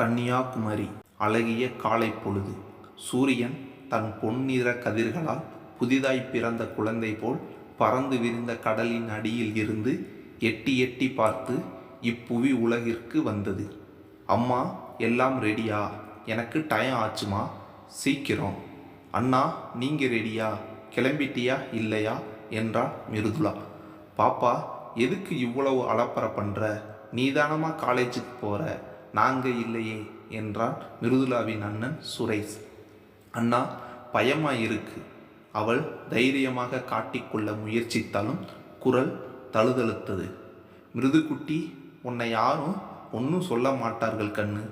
கன்னியாகுமரி அழகிய காலை பொழுது. சூரியன் தன் பொன்னிற கதிர்களால் புதிதாய் பிறந்த குழந்தை போல் பறந்து விரிந்த கடலின் அடியில் இருந்து எட்டி எட்டி பார்த்து இப்புவி உலகிற்கு வந்தது. அம்மா எல்லாம் ரெடியா? எனக்கு டைம் ஆச்சுமா? சீக்கிரம். அண்ணா நீங்க ரெடியா? கிளம்பிட்டியா? இல்லையா? என்றாள் மிருதுளா. பாப்பா எதுக்கு இவ்வளவு அலப்பற பண்ற? நீதானமா காலேஜுக்கு போற? நாங்கள் இல்லையே என்றான் மிருதுலாவின் அண்ணன் சுரேஷ். அண்ணா பயமாக இருக்கு அவள் தைரியமாக காட்டிக்கொள்ள முயற்சித்தாலும் குரல் தழுதழுத்தது. மிருதுகுட்டி உன்னை யாரும் ஒன்றும் சொல்ல மாட்டார்கள் கண்ணு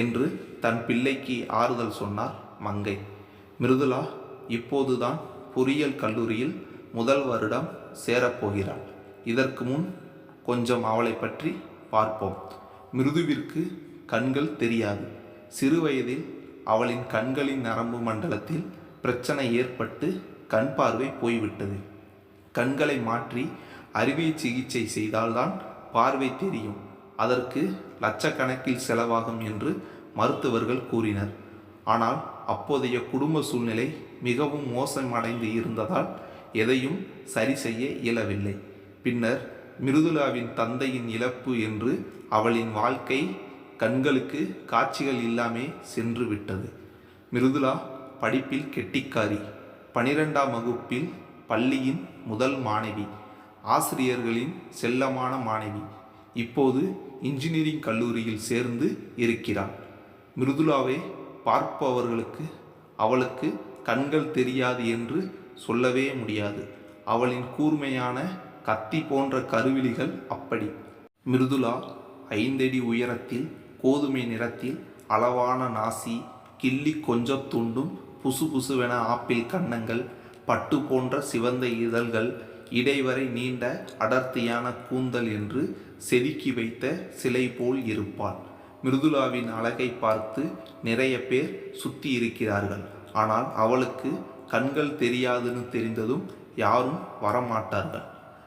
என்று தன் பிள்ளைக்கு ஆறுதல் சொன்னார் மங்கை. மிருதுலா இப்போதுதான் பொறியியல் கல்லூரியில் முதல் வருடம் சேரப்போகிறாள். இதற்கு முன் கொஞ்சம் அவளை பற்றி பார்ப்போம். மிருதுவிற்கு கண்கள் தெரியாது. சிறுவயதில் அவளின் கண்களின் நரம்பு மண்டலத்தில் பிரச்சனை ஏற்பட்டு கண் பார்வை போய்விட்டது. கண்களை மாற்றி அறுவை சிகிச்சை செய்தால்தான் பார்வை தெரியும். அதற்கு லட்சக்கணக்கில் செலவாகும் என்று மருத்துவர்கள் கூறினர். ஆனால் அப்போதைய குடும்ப சூழ்நிலை மிகவும் மோசமடைந்து இருந்ததால் எதையும் சரி செய்ய இயலவில்லை. பின்னர் மிருதுலாவின் தந்தையின் இழப்பு என்று அவளின் வாழ்க்கை கண்களுக்கு காட்சிகள் இல்லாமே சென்று விட்டது. மிருதுலா படிப்பில் கெட்டிக்காரி. பனிரெண்டாம் வகுப்பில் பள்ளியின் முதல் மாணவி. ஆசிரியர்களின் செல்லமான மாணவி. இப்போது இன்ஜினியரிங் கல்லூரியில் சேர்ந்து இருக்கிறாள். மிருதுலாவை பார்ப்பவர்களுக்கு அவளுக்கு கண்கள் தெரியாது என்று சொல்லவே முடியாது. அவளின் கூர்மையான கத்தி போன்ற கருவிழிகள் அப்படி. மிருதுலா ஐந்தடி உயரத்தில் கோதுமை நிறத்தில் அளவான நாசி கிள்ளி கொஞ்சம் துண்டும் புசு புசுவென ஆப்பிள் கன்னங்கள் பட்டு போன்ற சிவந்த இதழ்கள் இடைவரை நீண்ட அடர்த்தியான கூந்தல் என்று செதுக்கி வைத்த சிலை போல் இருப்பாள். மிருதுலாவின் அழகை பார்த்து நிறைய பேர் சுத்தி இருக்கிறார்கள். ஆனால் அவளுக்கு கண்கள் தெரியாதுன்னு தெரிந்ததும் யாரும் வரமாட்டார்கள்.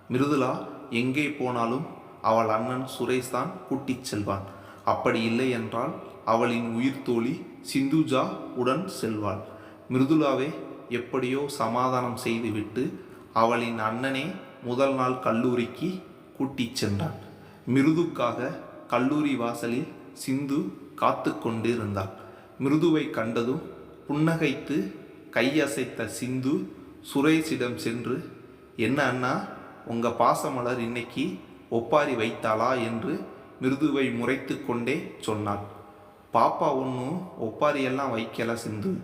மிருதுலா எங்கே போனாலும் அவள் அண்ணன் சுரேஷ் தான் கூட்டிச் செல்வான். அப்படி இல்லை என்றால் அவளின் உயிர் தோழி சிந்துஜா உடன் செல்வாள். மிருதுலாவை எப்படியோ சமாதானம் செய்துவிட்டு அவளின் அண்ணனே முதல் நாள் கல்லூரிக்கு கூட்டிச் சென்றான். மிருதுக்காக கல்லூரி வாசலில் சிந்து காத்து கொண்டிருந்தாள். மிருதுவை கண்டதும் புன்னகைத்து கையசைத்த சிந்து சுரேஷிடம் சென்று என்ன அண்ணா உங்கள் பாசமலர் இன்னைக்கு ஒப்பாரி வைத்தாளா என்று மிருதுவை முறைத்து கொண்டே சொன்னாள். பாப்பா ஒன்றும் ஒப்பாரியெல்லாம் வைக்கல சிந்து.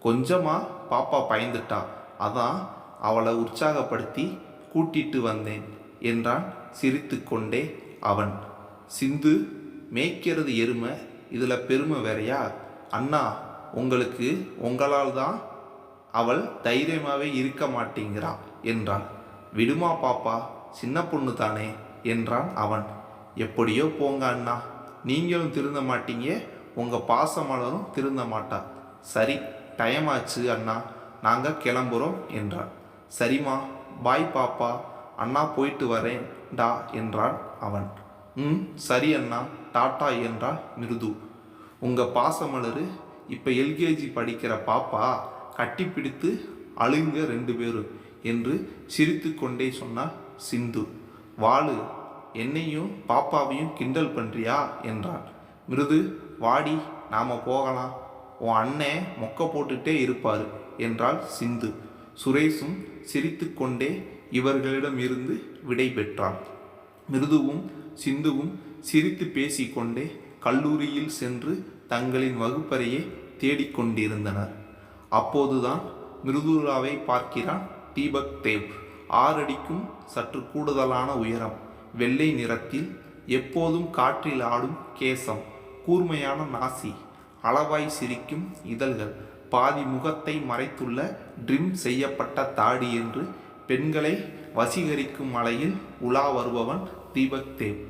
கொஞ்சமாக பாப்பா பயந்துட்டா. அதான் அவளை உற்சாகப்படுத்தி கூட்டிட்டு வந்தேன் என்றான் சிரித்துக்கொண்டே அவன். சிந்து மேய்க்கிறது எருமை இதில் பெருமை வேறையா? அண்ணா உங்களுக்கு உங்களால் தான் அவள் தைரியமாகவே இருக்க மாட்டேங்கிறா என்றான். விடுமா பாப்பா சின்ன பொண்ணு தானே. என்றான் அவன். எப்படியோ போங்க அண்ணா. நீங்களும் திருந்த மாட்டீங்க. உங்கள் பாசமலரும் திருந்த மாட்டா சரி டைம் ஆச்சு அண்ணா. நாங்கள் கிளம்புறோம் என்றான். சரிம்மா. பாய் பாப்பா. அண்ணா போயிட்டு வரேன். டா என்றான் அவன். ம் சரி அண்ணா. டாட்டா என்றான் மிருது. உங்கள் பாசமலர் இப்போ எல்கேஜி படிக்கிற பாப்பா கட்டிப்பிடித்து அழுங்க ரெண்டு பேரும் என்று சிரித்து கொண்டே சொன்னார் சிந்து. வாளு என்னையும் பாப்பாவையும் கிண்டல் பண்ணுறியா என்றான் மிருது வாடி நாம் போகலாம். உன் அண்ணன் மொக்க போட்டுட்டே இருப்பார் என்றாள் சிந்து. சுரேஷும் சிரித்துக்கொண்டே இவர்களிடம் இருந்து விடை பெற்றான் மிருதுவும் சிந்துவும் சிரித்து பேசிக்கொண்டே கல்லூரியில் சென்று தங்களின் வகுப்பறையை தேடிக்கொண்டிருந்தனர் அப்போதுதான் மிருதுலாவை பார்க்கிறான் தீபக் தேவ். ஆறடிக்கும் சற்று கூடுதலான உயரம். வெள்ளை நிறத்தில் எப்போதும் காற்றில் ஆடும் கேசம் கூர்மையான நாசி. அளவாய் சிரிக்கும் இதழ்கள். பாதி முகத்தை மறைத்துள்ள ட்ரிம் செய்யப்பட்ட தாடி என்று பெண்களை வசீகரிக்கும் மலையில் உலா வருபவன் தீபக் தேவ்.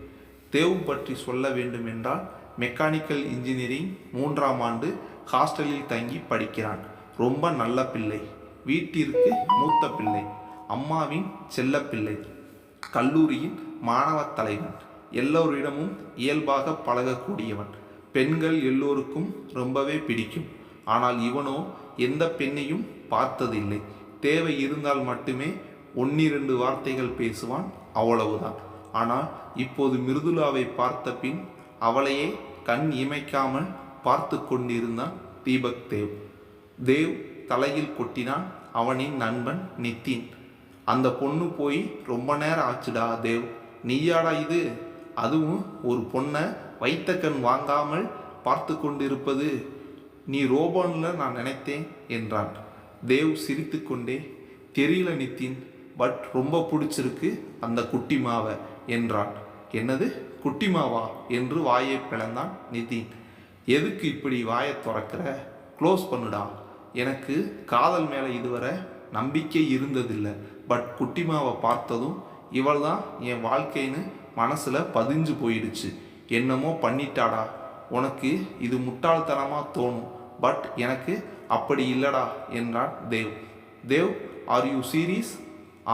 தேவ் பற்றி சொல்ல வேண்டுமென்றால் மெக்கானிக்கல் இன்ஜினியரிங் மூன்றாம் ஆண்டு ஹாஸ்டலில் தங்கி படிக்கிறான். ரொம்ப நல்ல பிள்ளை. வீட்டிற்கு மூத்த பிள்ளை. அம்மாவின் செல்லப்பிள்ளை கல்லூரியின் மாணவ தலைவன் எல்லோரிடமும் இயல்பாக பழகக்கூடியவன். பெண்கள் எல்லோருக்கும் ரொம்பவே பிடிக்கும். ஆனால் இவனோ எந்த பெண்ணையும் பார்த்ததில்லை. தேவை இருந்தால் மட்டுமே ஒன்னிரண்டு வார்த்தைகள் பேசுவான் அவ்வளவுதான். ஆனால் இப்போது மிருதுலாவை பார்த்த பின் அவளையே கண் இமைக்காமல் பார்த்து கொண்டிருந்தான் தீபக் தேவ். தேவ் தலையில் கொட்டினான் அவனின் நண்பன் நித்தின். அந்த பொண்ணு போய் ரொம்ப நேரம் ஆச்சுடா தேவ். நீயாடா இது? அதுவும் ஒரு பொண்ணை வைத்த கண் வாங்காமல் பார்த்து கொண்டிருப்பது. நீ ரோபோன்ல நான் நினைத்தேன் என்றான். தேவ் சிரித்துக்கொண்டே தெரியல நித்தின் பட் ரொம்ப பிடிச்சிருக்கு அந்த குட்டி மாவை என்றான். என்னது? குட்டி மாவா? என்று வாயை பிளந்தான் நிதின் எதுக்கு இப்படி வாயை திறக்கிற? க்ளோஸ் பண்ணுடா. எனக்கு காதல் மேலே இதுவரை நம்பிக்கை இருந்ததில்லை. பட் குட்டிமாவை பார்த்ததும் இவள் தான் என் வாழ்க்கைன்னு மனசில் பதிஞ்சு போயிடுச்சு. என்னமோ பண்ணிட்டாடா. உனக்கு இது முட்டாள்தனமாக தோணும். பட் எனக்கு அப்படி இல்லடா என்றான் Dev. Dev are you serious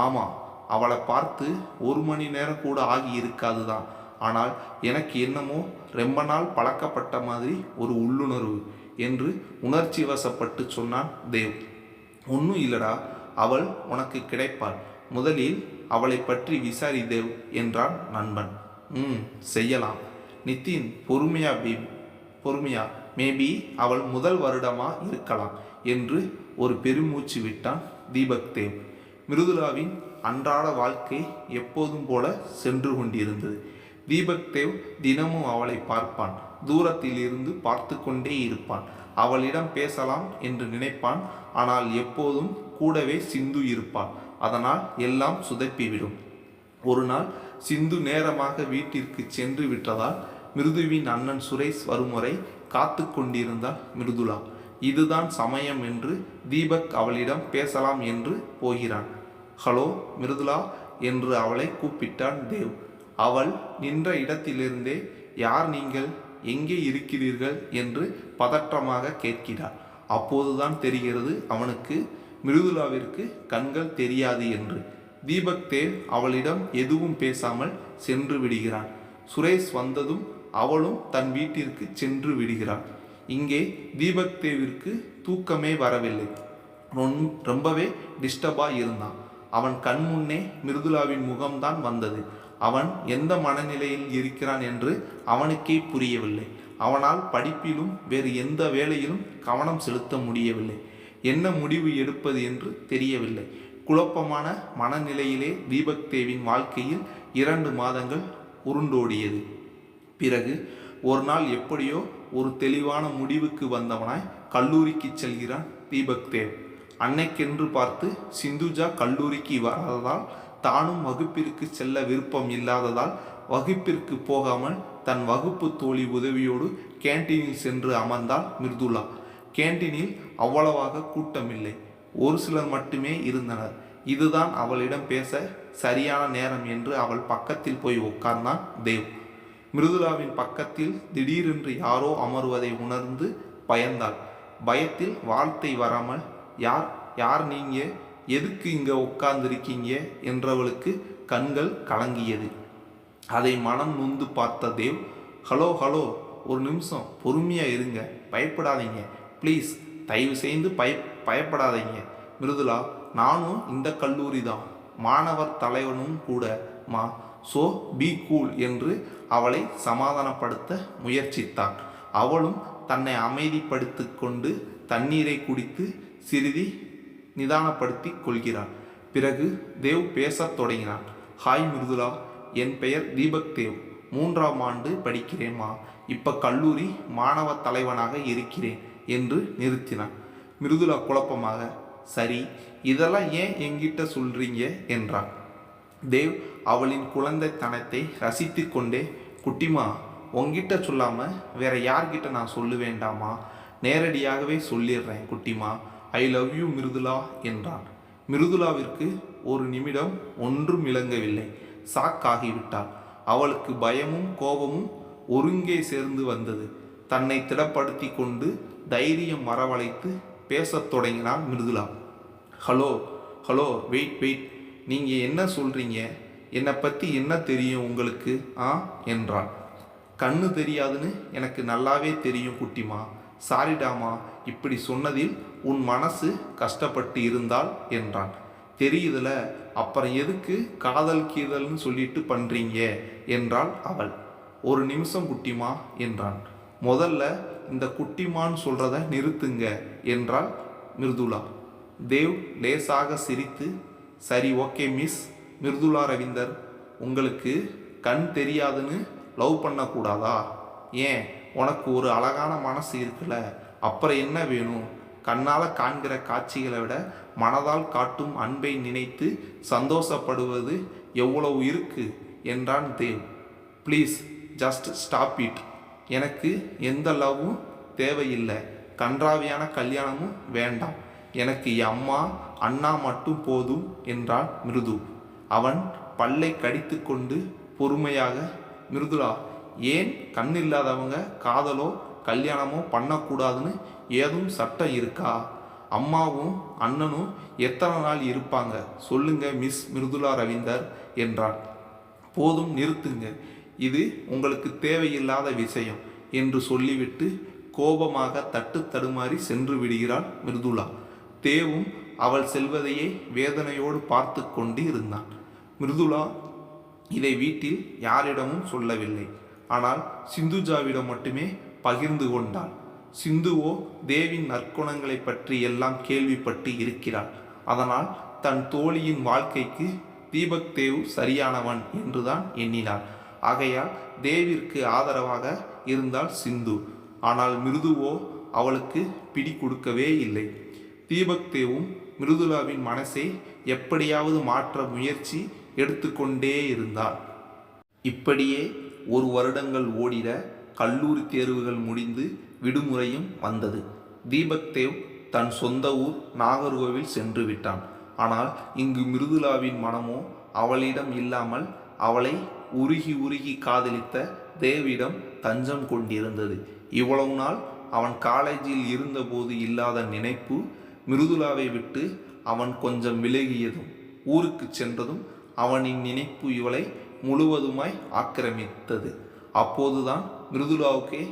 ஆமாம் அவளை பார்த்து ஒரு மணி நேரம் கூட ஆகி இருக்காது தான் ஆனால் எனக்கு என்னமோ ரொம்ப நாள் பழக்கப்பட்ட மாதிரி ஒரு உள்ளுணர்வு என்று உணர்ச்சி வசப்பட்டு சொன்னான் தேவ். ஒன்றும் இல்லடா. அவள் உனக்கு கிடைப்பாள். முதலில் அவளை பற்றி விசாரிதேவ் என்றான் நண்பன். ம் செய்யலாம். நிதின் பொறுமையா பி பொறுமையா மேபி அவள் முதல் வருடமா இருக்கலாம் என்று ஒரு பெருமூச்சு விட்டான் தீபக் தேவ் மிருதுலாவின் அன்றாட வாழ்க்கை எப்போதும் போல சென்று கொண்டிருந்தது. தீபக் தேவ் தினமும் அவளை பார்ப்பான். தூரத்தில் இருந்து பார்த்து கொண்டே இருப்பான். அவளிடம் பேசலாம் என்று நினைப்பான். ஆனால் எப்போதும் கூடவே சிந்து இருப்பாள் அதனால் எல்லாம் சுதப்பிவிடும். ஒரு நாள் சிந்து நேரமாக வீட்டிற்கு சென்று விட்டதால் மிருதுவின் அண்ணன் சுரேஷ் வரும் வரை காத்து கொண்டிருந்தாள் மிருதுலா இதுதான் சமயம் என்று தீபக் அவளிடம் பேசலாம் என்று போகிறான். ஹலோ மிருதுலா என்று அவளை கூப்பிட்டான் தேவ். அவள் நின்ற இடத்திலிருந்தே யார் நீங்கள்? எங்கே இருக்கிறீர்கள்? என்று பதற்றமாக கேட்கிறார் அப்போதுதான் தெரிகிறது அவனுக்கு மிருதுலாவிற்கு கண்கள் தெரியாது என்று. தீபக் தேவ் அவளிடம் எதுவும் பேசாமல் சென்று விடுகிறான். சுரேஷ் வந்ததும் அவளும் தன் வீட்டிற்கு சென்று விடுகிறாள். இங்கே தீபக் தேவிற்கு தூக்கமே வரவில்லை. ரொம்- ரொம்பவே டிஸ்டர்பாக இருந்தான். அவன் கண் முன்னே மிருதுலாவின் முகம்தான் வந்தது. அவன் எந்த மனநிலையில் இருக்கிறான் என்று அவனுக்கே புரியவில்லை. அவனால் படிப்பிலும் வேறு எந்த வேலையிலும் கவனம் செலுத்த முடியவில்லை. என்ன முடிவு எடுப்பது என்று தெரியவில்லை. குழப்பமான மனநிலையிலே தீபக் தேவின் வாழ்க்கையில் இரண்டு மாதங்கள் உருண்டோடியது. பிறகு ஒரு நாள் எப்படியோ ஒரு தெளிவான முடிவுக்கு வந்தவனாய் கல்லூரிக்கு செல்கிறான் தீபக் தேவ் அன்னைக்கென்று பார்த்து சிந்துஜா கல்லூரிக்கு வராததால் தானும் வகுப்பிற்கு செல்ல விருப்பம் இல்லாததால் வகுப்பிற்கு போகாமல் தன் வகுப்பு தோழி உதவியோடு கேண்டீனில் சென்று அமர்ந்தாள் மிர்துலா கேண்டீனில் அவ்வளவாக கூட்டமில்லை. ஒரு சிலர் மட்டுமே இருந்தனர். இதுதான் அவளிடம் பேச சரியான நேரம் என்று அவள் பக்கத்தில் போய் உட்கார்ந்தான் தேவ். மிருதுலாவின் பக்கத்தில் திடீரென்று யாரோ அமர்வதை உணர்ந்து பயந்தாள். பயத்தில் வார்த்தை வராமல் யார் யார் நீங்க? எதுக்கு இங்கே உட்கார்ந்திருக்கீங்க என்றவளுக்கு கண்கள் கலங்கியது. அதை மனம் நொந்து பார்த்த தேவ் ஹலோ ஹலோ ஒரு நிமிஷம் பொறுமையாக இருங்க. பயப்படாதீங்க. ப்ளீஸ் தயவு செய்து பய பயப்படாதீங்க. மிருதுலா நானும் இந்த கல்லூரி தான் மாணவர் தலைவனும் கூட மா ஸோ பி கூல் என்று அவளை சமாதானப்படுத்த முயற்சித்தான். அவளும் தன்னை அமைதிப்படுத்தி கொண்டு தண்ணீரை குடித்து சிறிது நிதானப்படுத்தி கொள்கிறாள். பிறகு தேவ் பேசத் தொடங்கினான். ஹாய் மிருதுலா. என் பெயர் தீபக் தேவ். மூன்றாம் ஆண்டு படிக்கிறேம்மா இப்போ கல்லூரி மாணவ தலைவனாக இருக்கிறேன். என்று நிறுத்தினான். மிருதுலா குழப்பமாக சரி இதெல்லாம் ஏன் என்கிட்ட சொல்றீங்க? என்றான். தேவ் அவளின் குழந்தைத்தனத்தை ரசித்து கொண்டே குட்டிமா உங்ககிட்ட சொல்லாம வேற யார்கிட்ட நான் சொல்ல வேண்டாமா நேரடியாகவே சொல்லிடுறேன் குட்டிமா. ஐ லவ் யூ மிருதுலா என்றான். மிருதுலாவிற்கு ஒரு நிமிடம் ஒன்றும் விளங்கவில்லை. சாக் ஆகிவிட்டாள். அவளுக்கு பயமும் கோபமும் ஒருங்கே சேர்ந்து வந்தது. தன்னை திடப்படுத்தி கொண்டு தைரியம் வரவழைத்து பேசத் தொடங்கினாள் Mridula hello hello wait wait. நீங்கள் என்ன சொல்கிறீங்க என்னை பற்றி என்ன தெரியும் உங்களுக்கு ஆ? என்றான். கண்ணு தெரியாதுன்னு எனக்கு நல்லாவே தெரியும் குட்டிமா. சாரிடாமா இப்படி சொன்னதில் உன் மனசு கஷ்டப்பட்டு இருந்தால் என்றான். தெரியுதுல அப்புறம் எதுக்கு காதல் கீதல்னு சொல்லிட்டு பண்ணுறீங்க என்றாள் அவள். ஒரு நிமிஷம் குட்டிமா என்றான். முதல்ல இந்த குட்டிமான் சொல்கிறத நிறுத்துங்க என்றாள் மிருதுலா தேவ் லேசாக சிரித்து சரி ஓகே மிஸ். மிருதுலா ரவீந்தர் உங்களுக்கு கண் தெரியாதுன்னு லவ் பண்ணக்கூடாதா? ஏன்? உனக்கு ஒரு அழகான மனசு இருக்குல்ல. அப்புறம் என்ன வேணும்? கண்ணால் காண்கிற காட்சிகளை விட மனதால் காட்டும் அன்பை நினைத்து சந்தோஷப்படுவது எவ்வளவு இருக்கு? என்றான் Dev. Please just stop it எனக்கு எந்த லவ்வும் தேவையில்லை. கன்றாவியான கல்யாணமும் வேண்டாம். எனக்கு அம்மா அண்ணா மட்டும் போதும் என்றான் மிருது. அவன் பல்லை கடித்து கொண்டு பொறுமையாக மிருதுலா ஏன் கண் இல்லாதவங்க காதலோ கல்யாணமோ பண்ணக்கூடாதுன்னு ஏதும் சட்டம் இருக்கா? அம்மாவும் அண்ணனும் எத்தனை நாள் இருப்பாங்க? சொல்லுங்க மிஸ் மிருதுலா ரவீந்தர் என்றான். போதும் நிறுத்துங்க. இது உங்களுக்கு தேவையில்லாத விஷயம் என்று சொல்லிவிட்டு கோபமாக தட்டு தடுமாறி சென்று விடுகிறாள் மிருதுளா. தேவும் அவள் செல்வதையே வேதனையோடு பார்த்து கொண்டு இருந்தான் மிருதுளா இதை வீட்டில் யாரிடமும் சொல்லவில்லை. ஆனால் சிந்துஜாவிடம் மட்டுமே பகிர்ந்து கொண்டாள். சிந்துவோ தேவின் நற்குணங்களை பற்றி எல்லாம் கேள்விப்பட்டு இருக்கிறாள். அதனால் தன் தோழியின் வாழ்க்கைக்கு தீபக் தேவ் சரியானவன் என்றுதான் எண்ணினாள் ஆகையால் தேவிற்கு ஆதரவாக இருந்தாள் சிந்து. ஆனால் மிருதுவோ அவளுக்கு பிடி கொடுக்கவே இல்லை. தீபக் தேவும் மிருதுலாவின் மனசை எப்படியாவது மாற்ற முயற்சி எடுத்துக்கொண்டே இருந்தாள். இப்படியே ஒரு வருடங்கள் ஓடிட கல்லூரி தேர்வுகள் முடிந்து விடுமுறையும் வந்தது. தீபக் தேவ் தன் சொந்த ஊர் நாகர்கோவில் சென்று விட்டான். ஆனால் இங்கு மிருதுலாவின் மனமோ அவளிடம் இல்லாமல் அவளை உருகி உருகி காதலித்த தேவிடம் தஞ்சம் கொண்டிருந்தது. இவ்வளவு நாள் அவன் காலேஜில் இருந்தபோது இல்லாத நினைப்பு மிருதுலாவை விட்டு அவன் கொஞ்சம் விலகியதும் ஊருக்கு சென்றதும் அவனின் நினைப்பு இவளை முழுவதுமாய் ஆக்கிரமித்தது. அப்போதுதான் மிருதுலாவுக்கே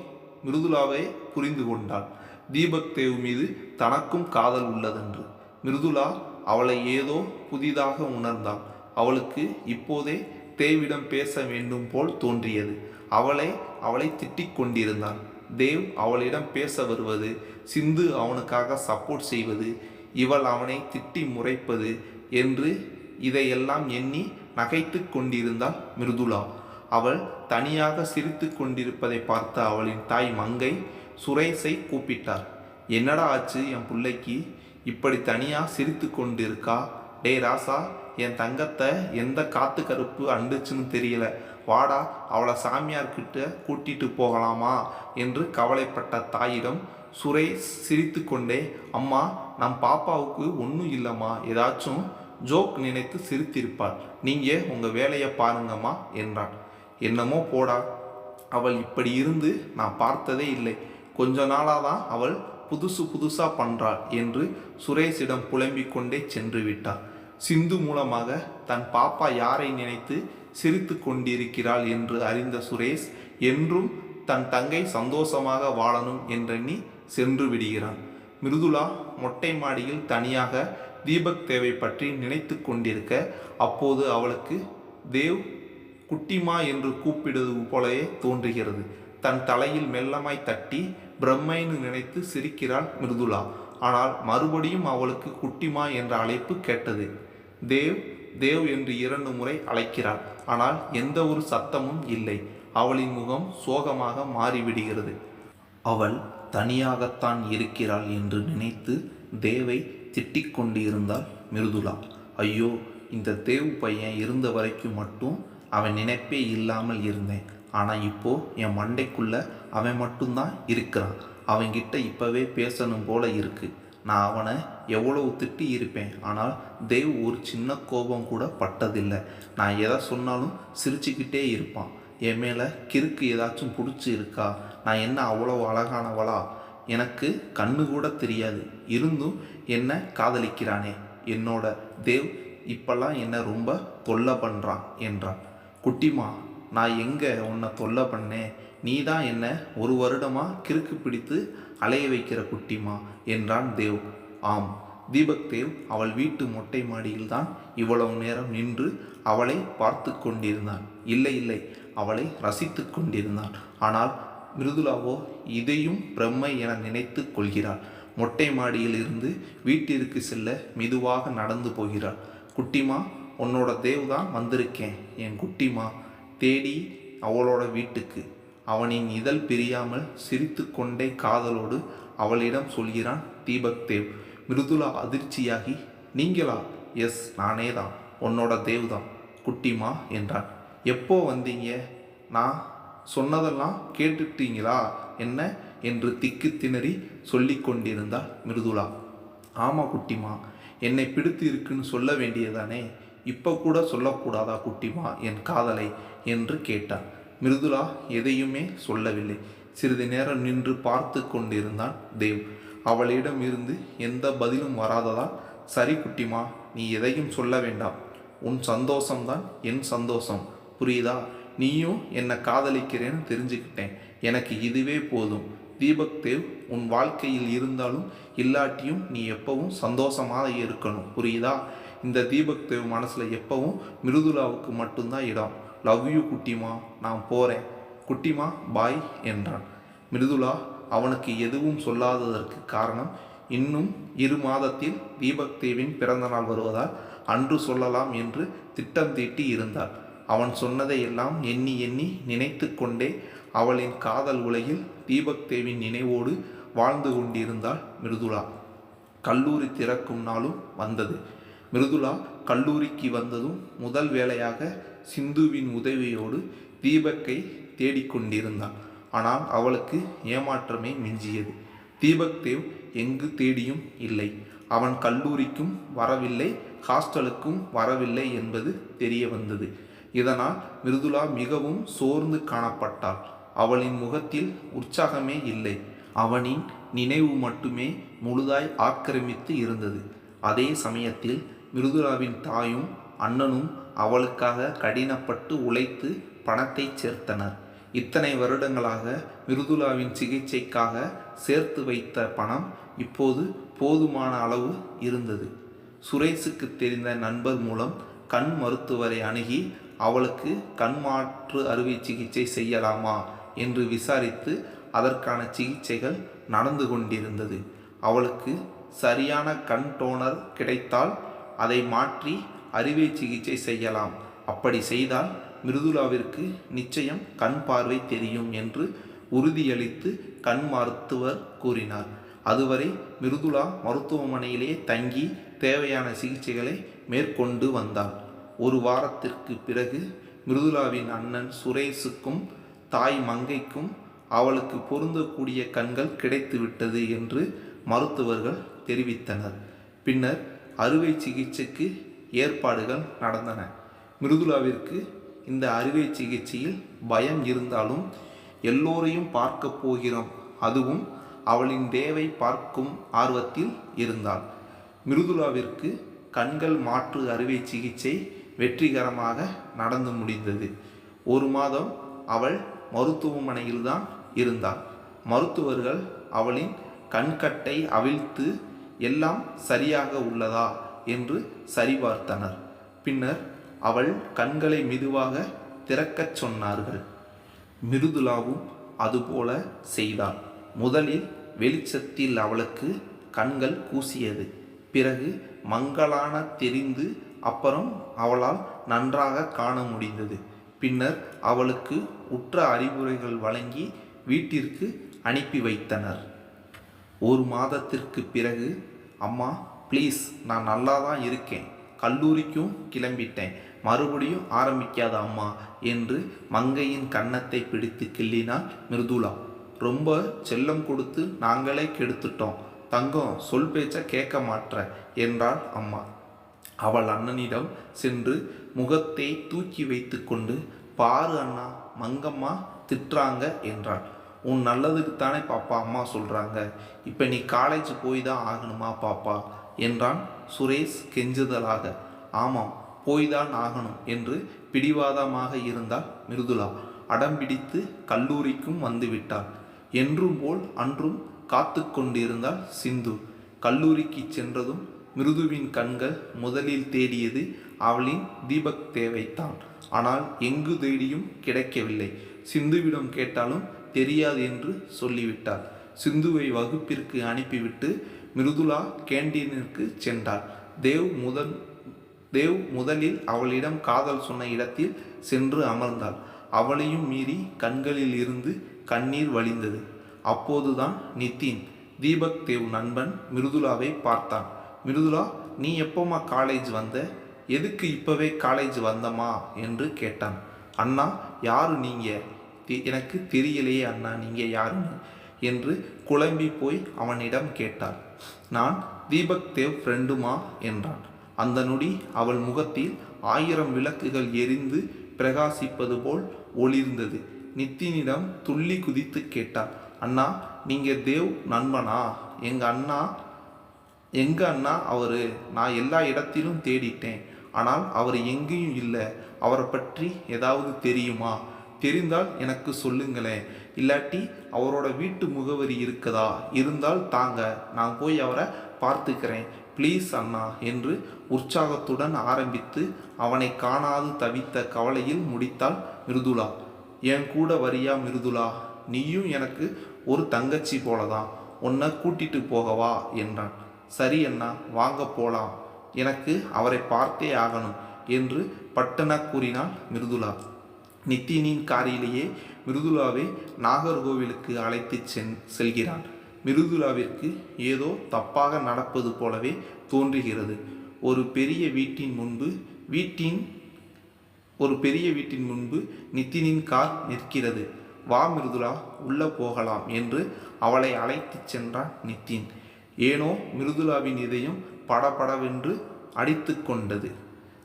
மிருதுலாவை புரிந்து கொண்டாள். தீபக் தேவ் மீது தனக்கும் காதல் உள்ளதென்று. மிருதுலா அவளை ஏதோ புதிதாக உணர்ந்தாள். அவளுக்கு இப்போதே தேவிடம் பேச வேண்டும் போல் தோன்றியது. அவளை அவளை திட்டிக் கொண்டிருந்தான். தேவ் அவளிடம் பேச வருவது சிந்து அவனுக்காக சப்போர்ட் செய்வது இவள் அவனை திட்டி முறைப்பது என்று இதையெல்லாம் எண்ணி நகைத்து கொண்டிருந்தாள் மிருதுளா. அவள் தனியாக சிரித்து கொண்டிருப்பதை பார்த்த அவளின் தாய் மங்கை சுரேஷை கூப்பிட்டார். என்னடா ஆச்சு என் பிள்ளைக்கு? இப்படி தனியாக சிரித்து கொண்டிருக்கா? டேய் ராசா என் தங்கத்தை எந்த காத்து கருப்பு அண்டுச்சுன்னு தெரியல. வாடா அவளை சாமியார்கிட்ட கூட்டிட்டு போகலாமா? என்று கவலைப்பட்ட தாயிடம் சுரேஷ் சிரித்து கொண்டே அம்மா நம் பாப்பாவுக்கு ஒன்றும் இல்லைம்மா. ஏதாச்சும் ஜோக் நினைத்து சிரித்திருப்பாள். நீங்கள் உங்கள் வேலையை பாருங்கம்மா என்றான் என்னமோ போடா. அவள் இப்படி இருந்து நான் பார்த்ததே இல்லை. கொஞ்ச நாளாக தான் அவள் புதுசு புதுசாக பண்ணுறாள் என்று சுரேஷிடம் புலம்பிக் கொண்டே சென்று விட்டார். சிந்து மூலமாக தன் பாப்பா யாரை நினைத்து சிரித்து கொண்டிருக்கிறாள் என்று அறிந்த சுரேஷ் என்றும் தன் தங்கை சந்தோஷமாக வாழணும் என்றெண்ணி சென்று விடுகிறான். மிருதுளா மொட்டை மாடியில் தனியாக தீபக் தேவை பற்றி நினைத்து கொண்டிருக்க அப்போது அவளுக்கு தேவ் குட்டிமா என்று கூப்பிடுவது போலவே தோன்றுகிறது. தன் தலையில் மெல்லமாய் தட்டி பிரம்மைன்னு நினைத்து சிரிக்கிறாள் மிருதுளா. ஆனால் மறுபடியும் அவளுக்கு குட்டிமா என்ற அழைப்பு கேட்டது. தேவ் தேவ் என்று இரண்டு முறை அழைக்கிறாள். ஆனால் எந்த ஒரு சத்தமும் இல்லை. அவளின் முகம் சோகமாக மாறிவிடுகிறது. அவள் தனியாகத்தான் இருக்கிறாள் என்று நினைத்து தேவை திட்டிக் கொண்டிருந்தாள் மிருதுளா. ஐயோ இந்த தேவ் பையன் இருந்த வரைக்கும் மட்டும் அவன் நினைப்பே இல்லாமல் இருந்தேன். ஆனால் இப்போ என் மண்டைக்குள்ளே அவன் மட்டும்தான் இருக்கிறான். அவன்கிட்ட இப்போவே பேசணும் போல இருக்கு. நான் அவனை எவ்வளவு திட்டி இருப்பேன். ஆனால் தேவ் ஒரு சின்ன கோபம் கூட பட்டதில்லை. நான் எதை சொன்னாலும் சிரிச்சுக்கிட்டே இருப்பான். என் மேலே கிறுக்கு ஏதாச்சும் பிடிச்சி இருக்கா? நான் என்ன அவ்வளோ அழகானவளா? எனக்கு கண்ணு கூட தெரியாது. இருந்தும் என்ன காதலிக்கிறானே. என்னோட தேவ் இப்பெல்லாம் என்ன ரொம்ப தொல்லை பண்ணுறான் என்றான். குட்டிமா நான் எங்கே உன்னை தொல்லை பண்ணேன்? நீ தான் என்ன ஒரு வருடமா கிறுக்கு பிடித்து அலைய வைக்கிற குட்டிமா? என்றான் தேவ். ஆம். தீபக் தேவ் அவள் வீட்டு மொட்டை மாடியில்தான் இவ்வளவு நேரம் நின்று அவளை பார்த்து கொண்டிருந்தான். இல்லை இல்லை. அவளை ரசித்து கொண்டிருந்தான். ஆனால் மிருதுலாவோ இதையும் பிரம்மை என நினைத்து கொள்கிறாள். மொட்டை மாடியில் இருந்து வீட்டிற்கு செல்ல மெதுவாக நடந்து போகிறாள். குட்டிமா உன்னோட தேவ் தான் வந்திருக்கேன். என் குட்டிமா தேடி அவளோட வீட்டுக்கு. அவனின் இதழ் பிரியாமல் சிரித்து கொண்டே காதலோடு அவளிடம் சொல்கிறான் தீபக் தேவ். மிருதுலா அதிர்ச்சியாகி நீங்களா? எஸ் நானே தான் உன்னோட தேவ் தான் குட்டிமா? என்றான். எப்போ வந்தீங்க? நான் சொன்னதெல்லாம் கேட்டுட்டீங்களா? என்ன? என்று திக்கு திணறி சொல்லி கொண்டிருந்தாள் மிருதுலா ஆமாம் குட்டிமா. என்னை பிடித்து இருக்குன்னு சொல்ல வேண்டியதானே? இப்போ கூட சொல்லக்கூடாதா குட்டிமா என் காதலை? என்று கேட்டான். மிருதுலா எதையுமே சொல்லவில்லை. சிறிது நேரம் நின்று பார்த்து கொண்டிருந்தான் தேவ். அவளிடம் இருந்து எந்த பதிலும் வராததால் சரி குட்டிமா நீ எதையும் சொல்ல வேண்டாம். உன் சந்தோஷம்தான் என் சந்தோஷம். புரியுதா? நீயும் என்னை காதலிக்கிறேன்னு தெரிஞ்சுக்கிட்டேன். எனக்கு இதுவே போதும். தீபக் தேவ் உன் வாழ்க்கையில் இருந்தாலும் இல்லாட்டியும் நீ எப்பவும் சந்தோஷமாக இருக்கணும். புரியுதா? இந்த தீபக் தேவ் மனசில் எப்பவும் மிருதுலாவுக்கு மட்டும்தான் இடம். லவ் யூ குட்டிமா நான் போகிறேன் குட்டிமா பாய் என்றான். மிருதுலா அவனுக்கு எதுவும் சொல்லாததற்கு காரணம் இன்னும் இரு மாதத்தில் தீபக் தேவின் பிறந்தநாள் வருவதால் அன்று சொல்லலாம் என்று திட்டம் தீட்டி இருந்தாள். அவன் சொன்னதை எல்லாம் எண்ணி எண்ணி நினைத்து கொண்டே அவளின் காதல் உலகில் தீபக் தேவின் நினைவோடு வாழ்ந்து கொண்டிருந்தாள் மிருதுளா கல்லூரி திறக்கும் நாளும் வந்தது. மிருதுளா கல்லூரிக்கு வந்ததும் முதல் வேலையாக சிந்துவின் உதவியோடு தீபக்கை தேடிக்கொண்டிருந்தான். ஆனால் அவளுக்கு ஏமாற்றமே மிஞ்சியது. தீபக் தேவ் எங்கு தேடியும் இல்லை. அவன் கல்லூரிக்கும் வரவில்லை ஹாஸ்டலுக்கும் வரவில்லை என்பது தெரிய வந்தது. இதனால் மிருதுளா மிகவும் சோர்ந்து காணப்பட்டாள். அவளின் முகத்தில் உற்சாகமே இல்லை. அவனின் நினைவு மட்டுமே முழுதாய் ஆக்கிரமித்து இருந்தது. அதே சமயத்தில் மிருதுளாவின் தாயும் அண்ணனும் அவளுக்காக கடினப்பட்டு உழைத்து பணத்தை சேர்த்தனர். இத்தனை வருடங்களாக மிருதுளாவின் சிகிச்சைக்காக சேர்த்து வைத்த பணம் இப்போது போதுமான அளவு இருந்தது. சுரேஷுக்கு தெரிந்த நண்பர் மூலம் கண் மருத்துவரை அணுகி அவளுக்கு கண் மாற்று அறுவை சிகிச்சை செய்யலாமா? என்று விசாரித்து அதற்கான சிகிச்சைகள் நடந்து கொண்டிருந்தது. அவளுக்கு சரியான கண் டோனர் கிடைத்தால் அதை மாற்றி அறுவை சிகிச்சை செய்யலாம். அப்படி செய்தால் மிருதுளாவிற்கு நிச்சயம் கண் பார்வை தெரியும் என்று உறுதியளித்து கண் மருத்துவர் கூறினார். அதுவரை மிருதுளா மருத்துவமனையிலே தங்கி தேவையான சிகிச்சைகளை மேற்கொண்டு வந்தாள் ஒரு வாரத்திற்கு பிறகு மிருதுளாவின் அண்ணன் சுரேஷுக்கும் தாய் மங்கைக்கும் அவளுக்கு பொருந்தக்கூடிய கண்கள் கிடைத்துவிட்டது என்று மருத்துவர்கள் தெரிவித்தனர். பின்னர் அறுவை சிகிச்சைக்கு ஏற்பாடுகள் நடந்தன. மிருதுளாவிற்கு இந்த அறுவை சிகிச்சையில் பயம் இருந்தாலும் எல்லோரையும் பார்க்க போகிறோம். அதுவும் அவளின் தேவை பார்க்கும் ஆர்வத்தில் இருந்தாள். மிருதுளாவிற்கு கண்கள் மாற்று அறுவை சிகிச்சை வெற்றிகரமாக நடந்து முடிந்தது. ஒரு மாதம் அவள் மருத்துவமனையில்தான் இருந்தாள். மருத்துவர்கள் அவளின் கண்கட்டை அவிழ்த்து எல்லாம் சரியாக உள்ளதா? என்று சரிபார்த்தனர். பின்னர் அவள் கண்களை மெதுவாக திறக்கச் சொன்னார்கள். மிருதுலாவும் அதுபோல செய்தாள். முதலில் வெளிச்சத்தில் அவளுக்கு கண்கள் கூசியது. பிறகு மங்களான தெரிந்து அப்புறம் அவளால் நன்றாக காண முடிந்தது. பின்னர் அவளுக்கு உற்ற அறிவுரைகள் வழங்கி வீட்டிற்கு அனுப்பி வைத்தனர். ஒரு மாதத்திற்கு பிறகு அம்மா ப்ளீஸ் நான் நல்லா தான் இருக்கேன். கல்லூரிக்கும் கிளம்பிட்டேன். மறுபடியும் ஆரம்பிக்காத அம்மா என்று மங்கையின் கன்னத்தை பிடித்து கிள்ளினாள் மிருதுளா. ரொம்ப செல்லம் கொடுத்து நாங்களே கெடுத்துட்டோம். தங்கம் சொல் பேச்சை கேட்க மாட்ற என்றாள் அம்மா. அவள் அண்ணனிடம் சென்று முகத்தை தூக்கி வைத்துக்கொண்டு பாரு அண்ணா மங்கம்மா திட்டுறாங்க என்றாள். உன் நல்லதுக்கு தானே பாப்பா அம்மா சொல்கிறாங்க இப்போ நீ காலேஜ் போய் தான் ஆகணுமா பாப்பா? என்றான் சுரேஷ் கெஞ்சுதலாக. ஆமாம் போய்தான் ஆகணும் என்று பிடிவாதமாக இருந்தால் மிருதுளா. அடம்பிடித்து கல்லூரிக்கும் வந்துவிட்டாள் என்றும் போல் அன்றும் காத்து கொண்டிருந்தாள் சிந்து. கல்லூரிக்கு சென்றதும் மிருதுவின் கண்கள் முதலில் தேடியது அவளின் தீபக் தேவைத்தான். ஆனால் எங்கு தேடியும் கிடைக்கவில்லை. சிந்துவிடம் கேட்டாலும் தெரியாது என்று சொல்லிவிட்டார் சிந்துவை வகுப்பிற்கு அனுப்பிவிட்டு மிருதுலா கேண்டீனிற்கு சென்றாள். தேவ் முதல் தேவ் முதலில் அவளிடம் காதல் சொன்ன இடத்தில் சென்று அமர்ந்தாள். அவளையும் மீறி கண்களில் இருந்து கண்ணீர் வழிந்தது. அப்போதுதான் நிதின் தீபக் தேவ் நண்பன் மிருதுலாவை பார்த்தான். மிருதுலா நீ எப்போம்மா காலேஜ் வந்த? எதுக்கு இப்போவே காலேஜ் வந்தமா என்று கேட்டான். அண்ணா யாரு நீங்கள் எனக்கு தெரியலையே அண்ணா நீங்கள் யாருன்னு? என்று குழம்பி போய் அவனிடம் கேட்டாள். நான் தீபக் தேவ் ஃப்ரெண்டுமா? என்றான். அந்த நொடி அவள் முகத்தில் ஆயிரம் விளக்குகள் எரிந்து பிரகாசிப்பது போல் ஒளிர்ந்தது. நித்தினிடம் துள்ளி குதித்து கேட்டாள். அண்ணா நீங்கள் தேவ் நண்பனா? எங்கள் அண்ணா எங்க அண்ணா அவர்? நான் எல்லா இடத்திலும் தேடிட்டேன். ஆனால் அவர் எங்கேயும் இல்லை. அவரை பற்றி ஏதாவது தெரியுமா? தெரிந்தால் எனக்கு சொல்லுங்களேன். இல்லாட்டி அவரோட வீட்டு முகவரி இருக்குதா? இருந்தால் தாங்க நான் போய் அவரை பார்த்துக்கிறேன். ப்ளீஸ் அண்ணா என்று உற்சாகத்துடன் ஆரம்பித்து அவனை காணாது தவித்த கவலையில் முடித்தாள் மிருதுளா. என் கூட வரியா மிருதுளா? நீயும் எனக்கு ஒரு தங்கச்சி போலதான். உன்னை கூட்டிட்டு போகவா? என்றான். சரி அண்ணா வாங்க போலாம். எனக்கு அவரை பார்த்தே ஆகணும் என்று பட்டன கூறினாள் மிருதுளா. நித்தினின் காரிலேயே மிருதுலாவை நாகர்கோவிலுக்கு அழைத்து சென் செல்கிறான். மிருதுலாவிற்கு ஏதோ தப்பாக நடப்பது போலவே தோன்றுகிறது. ஒரு பெரிய வீட்டின் முன்பு வீட்டின் ஒரு பெரிய வீட்டின் முன்பு நித்தினின் கார் நிற்கிறது. வா மிருதுலா உள்ள போகலாம் என்று அவளை அழைத்துச் சென்றான் நித்தின் ஏனோ மிருதுலாவின் இதயம் படபடவென்று அடித்து கொண்டது.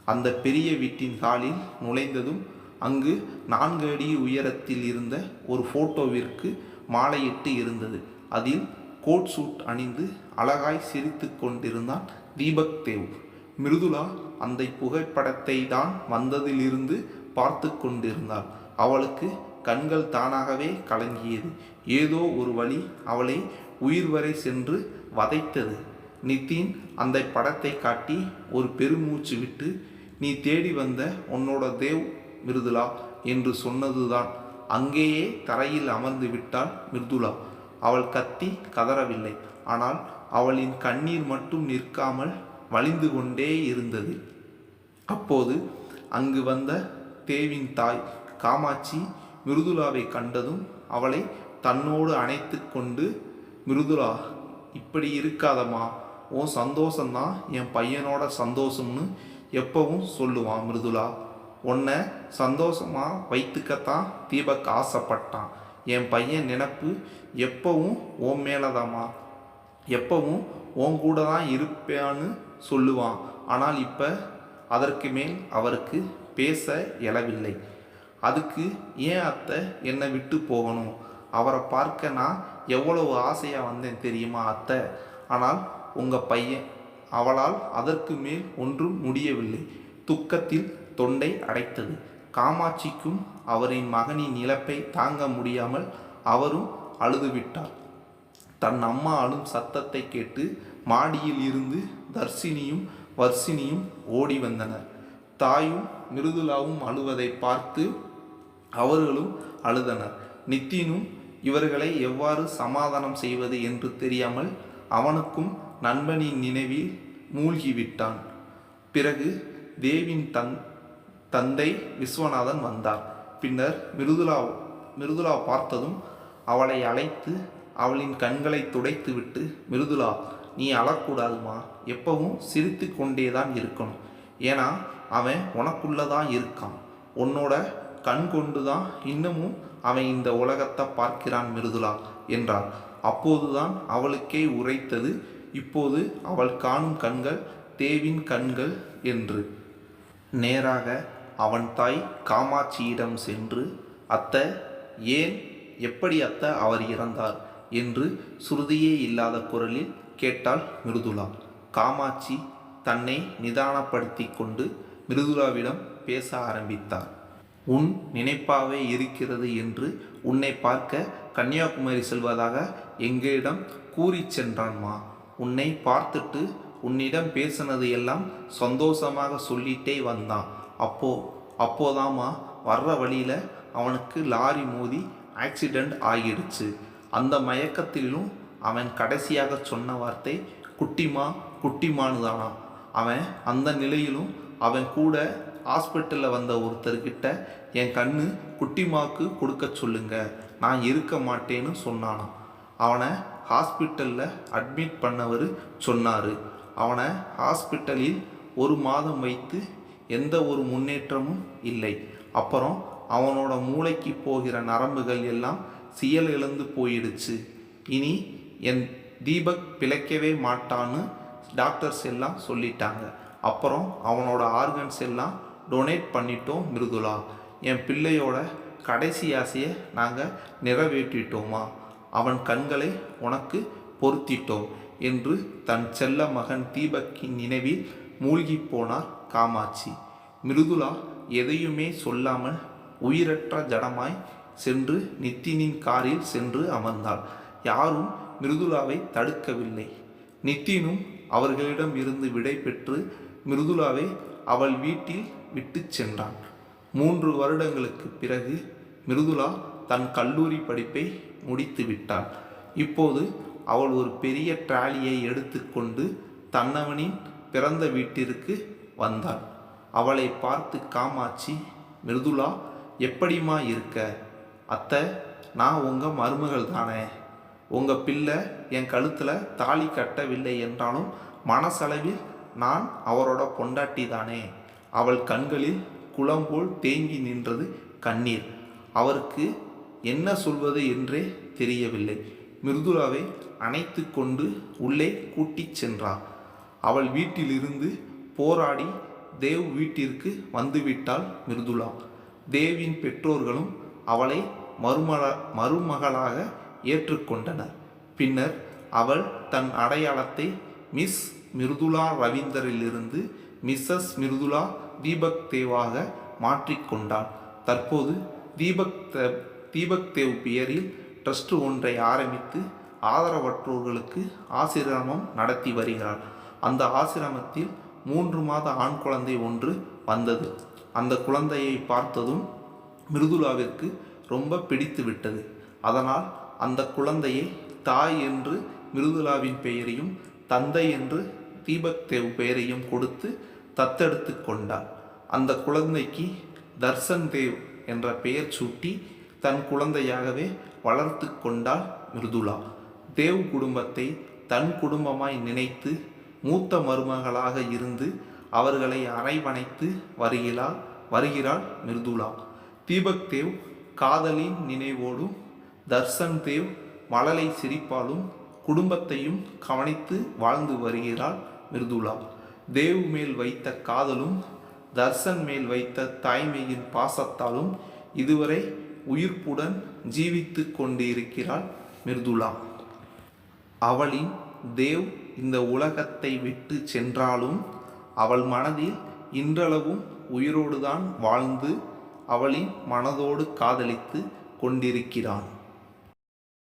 அந்த பெரிய வீட்டின் காலில் நுழைந்ததும் அங்கு நான்கு அடி உயரத்தில் இருந்த ஒரு போட்டோவிற்கு மாலையிட்டு இருந்தது. அதில் கோட் சூட் அணிந்து அழகாய் சிரித்து கொண்டிருந்தான் தீபக் தேவ். மிருதுளா அந்த புகைப்படத்தை தான் வந்ததிலிருந்து பார்த்து கொண்டிருந்தாள். அவளுக்கு கண்கள் தானாகவே கலங்கியது. ஏதோ ஒரு வழி அவளை உயிர் வரை சென்று வதைத்தது. நிதின் அந்த படத்தை காட்டி ஒரு பெருமூச்சு விட்டு நீ தேடி வந்த உன்னோட தேவ் மிருதுலா என்று சொன்னதுதான். அங்கேயே தரையில் அமர்ந்து விட்டாள் மிருதுலா. அவள் கத்தி கதறவில்லை. ஆனால் அவளின் கண்ணீர் மட்டும் நிற்காமல் வழிந்து கொண்டே இருந்தது. அப்போது அங்கு வந்த தேவின் தாய் காமாட்சி மிருதுலாவை கண்டதும் அவளை தன்னோடு அணைத்து கொண்டு மிருதுலா இப்படி இருக்காதம்மா. உன் சந்தோஷந்தான் என் பையனோட சந்தோஷம்னு எப்பவும் சொல்லுவான் மிருதுலா. உன்னை சந்தோஷமா வைத்துக்கத்தான் தீபக் ஆசைப்பட்டான். என் பையன் நினப்பு எப்பவும் உன் மேலதாம்மா. எப்பவும் உன் கூட தான் இருப்பேன்னு சொல்லுவான். ஆனால் இப்போ அதற்கு மேல் அவருக்கு பேச இயலவில்லை. அதுக்கு ஏன் அத்தை என்னை விட்டு போகணும்? அவரை பார்க்க நான் எவ்வளவு ஆசையாக வந்தேன் தெரியுமா அத்தை? ஆனால் உங்கள் பையன் அவளால் அதற்கு மேல் ஒன்றும் முடியவில்லை. துக்கத்தில் தொண்டை அடைத்தது. காமாட்சிக்கும் அவரின் மகனின் இழப்பை தாங்க முடியாமல் அவரும் அழுதுவிட்டார். தன் அம்மா அழும் சத்தத்தை கேட்டு மாடியில் இருந்து தர்சினியும் வர்சினியும் ஓடி வந்தனர். தாயும் மிருதுலாவும் அழுவதை பார்த்து அவர்களும் அழுதனர். நித்தினும் இவர்களை எவ்வாறு சமாதானம் செய்வது என்று தெரியாமல் அவனுக்கும் நண்பனின் நினைவில் மூழ்கிவிட்டான். பிறகு தேவின் தன் தந்தை விஸ்வநாதன் வந்தார். பின்னர் மிருதுலா மிருதுலா பார்த்ததும் அவளை அழைத்து அவளின் கண்களை துடைத்துவிட்டு மிருதுலா நீ அழக்கூடாதுமா. எப்பவும் சிரித்து கொண்டே தான் இருக்கணும். ஏன்னா அவன் உனக்குள்ளதான் இருக்கான். உன்னோட கண் கொண்டு தான் இன்னமும் அவன் இந்த உலகத்தை பார்க்கிறான் மிருதுலா என்றார். அப்போதுதான் அவளுக்கே உரைத்தது இப்போது அவள் காணும் கண்கள் தேவின் கண்கள் என்று. நேராக அவன் தாய் காமாட்சியிடம் சென்று அத்தை ஏன் எப்படி அத்தை அவர் இறந்தார்? என்று சுருதியே இல்லாத குரலில் கேட்டாள் மிருதுலா காமாட்சி தன்னை நிதானப்படுத்தி கொண்டு மிருதுலாவிடம் பேச ஆரம்பித்தார். உன் நினைப்பாவே இருக்கிறது என்று உன்னை பார்க்க கன்னியாகுமரி செல்வதாக எங்களிடம் கூறிச் சென்றான்மா. உன்னை பார்த்துட்டு உன்னிடம் பேசினது எல்லாம் சந்தோஷமாக சொல்லிட்டே வந்தான். அப்போ அப்போதாம்மா வர்ற வழியில் அவனுக்கு லாரி மோதி ஆக்சிடெண்ட் ஆகிடுச்சு. அந்த மயக்கத்திலும் அவன் கடைசியாக சொன்ன வார்த்தை குட்டிமா குட்டிமான்னு தானா அவன் அந்த நிலையிலும் அவன் கூட ஹாஸ்பிட்டலில் வந்த ஒருத்தர்கிட்ட என் கண்ணு குட்டிமாவுக்கு கொடுக்க சொல்லுங்க. நான் இருக்க மாட்டேன்னு சொன்னானா அவனை ஹாஸ்பிட்டலில் அட்மிட் பண்ணவர் சொன்னார். அவனை ஹாஸ்பிட்டலில் ஒரு மாதம் வைத்து எந்த ஒரு முன்னேற்றமும் இல்லை. அப்புறம் அவனோட மூளைக்கு போகிற நரம்புகள் எல்லாம் சியல் இழந்து போயிடுச்சு. இனி என் தீபக் பிழைக்கவே மாட்டான்னு டாக்டர்ஸ் எல்லாம் சொல்லிட்டாங்க. அப்புறம் அவனோட ஆர்கன்ஸ் எல்லாம் டொனேட் பண்ணிட்டோம் மிருதுலா என் பிள்ளையோட கடைசி ஆசையை நாங்கள் நிறைவேற்றிட்டோமா? அவன் கண்களை உனக்கு பொருத்திட்டோம் என்று தன் செல்ல மகன் தீபக்கின் நினைவில் மூழ்கி போனார் காமாட்சி. மிருதுலா எதையுமே சொல்லாமல் உயிரற்ற ஜடமாய் சென்று நித்தினின் காரில் சென்று அமர்ந்தாள். யாரும் மிருதுலாவை தடுக்கவில்லை. நித்தினும் அவர்களிடம் இருந்து விடை பெற்று மிருதுலாவை அவள் வீட்டில் விட்டு சென்றான். மூன்று வருடங்களுக்கு பிறகு மிருதுலா தன் கல்லூரி படிப்பை முடித்து விட்டாள். இப்போது அவள் ஒரு பெரிய ட்ராலியை எடுத்துக்கொண்டு தன்னவனின் பிறந்த வீட்டிற்கு வந்தாள். அவளை பார்த்து காமாட்சி மிருதுலா எப்படிம்மா இருக்க? அத்தை நான் உங்கள் மருமகள் தானே. உங்கள் பிள்ளை என் கழுத்தில் தாலி கட்டவில்லை என்றாலும் மனசளவில் நான் அவரோட பொண்டாட்டி தானே. அவள் கண்களில் குளம்போல் தேங்கி நின்றது கண்ணீர். அவருக்கு என்ன சொல்வது என்றே தெரியவில்லை. மிருதுலாவை அணைத்து கொண்டு உள்ளே கூட்டிச் சென்றார் அவள் வீட்டிலிருந்து போராடி தேவ் வீட்டிற்கு வந்துவிட்டாள் மிருதுலா தேவின் பெற்றோர்களும் அவளை மருமக மருமகளாக ஏற்றுக்கொண்டனர். பின்னர் அவள் தன் அடையாளத்தை மிஸ் மிருதுலா ரவீந்தரிலிருந்து மிஸ்ஸஸ் மிருதுலா தீபக் தேவாக மாற்றிக்கொண்டாள் தற்போது தீபக் தீபக் தேவ் பெயரில் ட்ரஸ்ட் ஒன்றை ஆரம்பித்து ஆதரவற்றோர்களுக்கு ஆசிரமம் நடத்தி வருகிறார் அந்த ஆசிரமத்தில் மூன்று மாத ஆண் குழந்தை ஒன்று வந்தது. அந்த குழந்தையை பார்த்ததும் மிருதுலாவிற்கு ரொம்ப பிடித்து விட்டது அதனால் அந்த குழந்தையை தாய் என்று மிருதுலாவின் பெயரையும் தந்தை என்று தீபக் தேவ் பெயரையும் கொடுத்து தத்தெடுத்து கொண்டார் அந்த குழந்தைக்கு தர்சன் தேவ் என்ற பெயர் சூட்டி தன் குழந்தையாகவே வளர்த்து கொண்டாள் மிருதுலா. தேவ் குடும்பத்தை தன் குடும்பமாய் நினைத்து மூத்த மருமகளாக இருந்து அவர்களை அரைவணைத்து வருகிறாள் வருகிறாள் மிருதுலா தீபக் தேவ் காதலின் நினைவோடும் தர்சன் தேவ் மழலை சிரிப்பாலும் குடும்பத்தையும் கவனித்து வாழ்ந்து வருகிறாள் மிருதுலா தேவ் மேல் வைத்த காதலும் தர்சன் மேல் வைத்த தாய்மையின் பாசத்தாலும் இதுவரை உயிர்ப்புடன் ஜீவித்து கொண்டிருக்கிறாள் மிருதுலா அவளின் தேவ் இந்த உலகத்தை விட்டு சென்றாலும் அவள் மனதில் இன்றளவும் உயிரோடுதான் வாழ்ந்து அவளின் மனதோடு காதலித்து கொண்டிருக்கிறான்.